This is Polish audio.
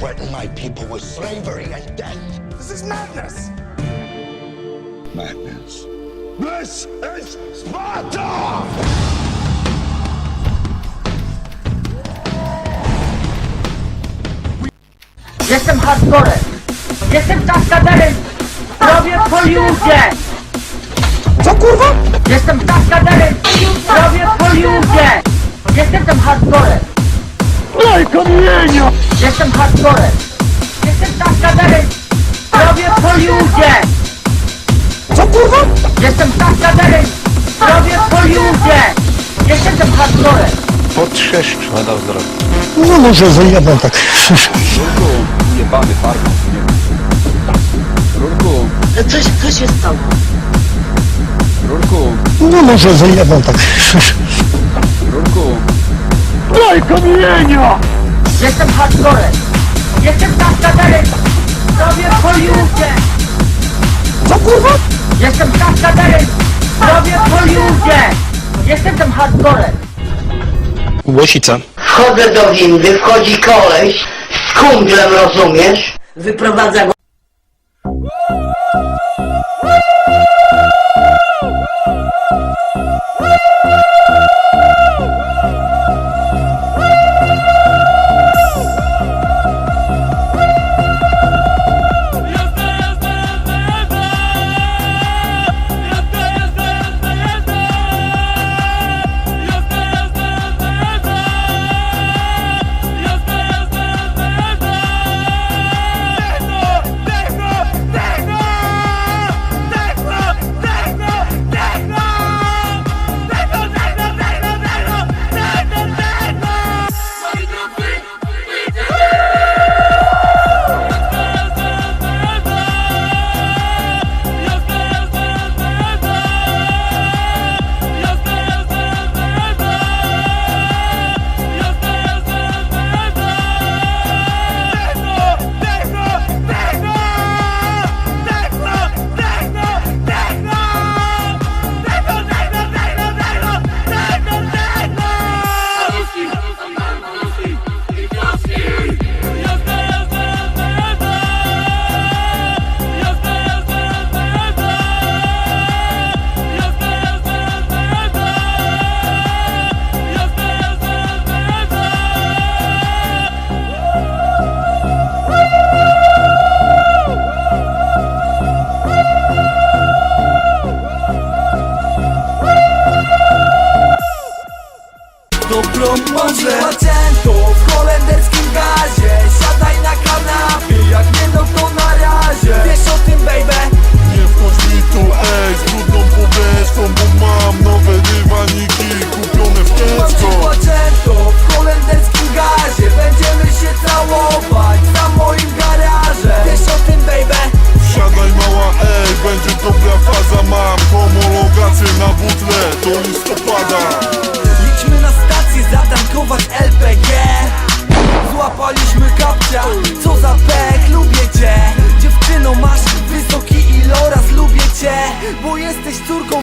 threaten my people with slavery and death. This is madness! Madness. This is Sparta! Jestem hardcorem. Jestem kaskaderem. Robię Hollywoodzie. Co kurwa? Jestem kaskaderem. Robię Hollywoodzie. Jestem tam hardcorem. Daj kamienia! Jestem hardcorem. Jestem kaskaderem. Robię Hollywoodzie. Co kurwa? Jestem kaskaderem. Robię Hollywoodzie. Jestem tam hardcorem. Potrzeszcz. No dał zdrowie. No może zajebał tak. Rurku, jebany farmą. Rurku, Coś, co się stało? rurku, No może zajebał tak. rurku. Daj kamienia! Jestem hardcorem. Jestem kaskaderem. Robię Hollywoodzie. Co kurwa? Jestem kaskaderem. Robię Hollywoodzie. Jestem tam hardcorem. Łosica. Wchodzę do windy, wchodzi koleś z kumplem, rozumiesz? Wyprowadza go Dobrą może to w holenderskim gazie. Siadaj na kanapie, jak nie no to na razie. Wiesz o tym baby? Nie wchodź mi tu, ej, z brudną powierzchnią Bo mam nowe dywaniki kupione w Tesco to w holenderskim gazie. Będziemy się całować na moim garaże Wiesz o tym baby? Siadaj mała, ej, będzie dobra faza. Mam homologację na butle do listopada bo jesteś córką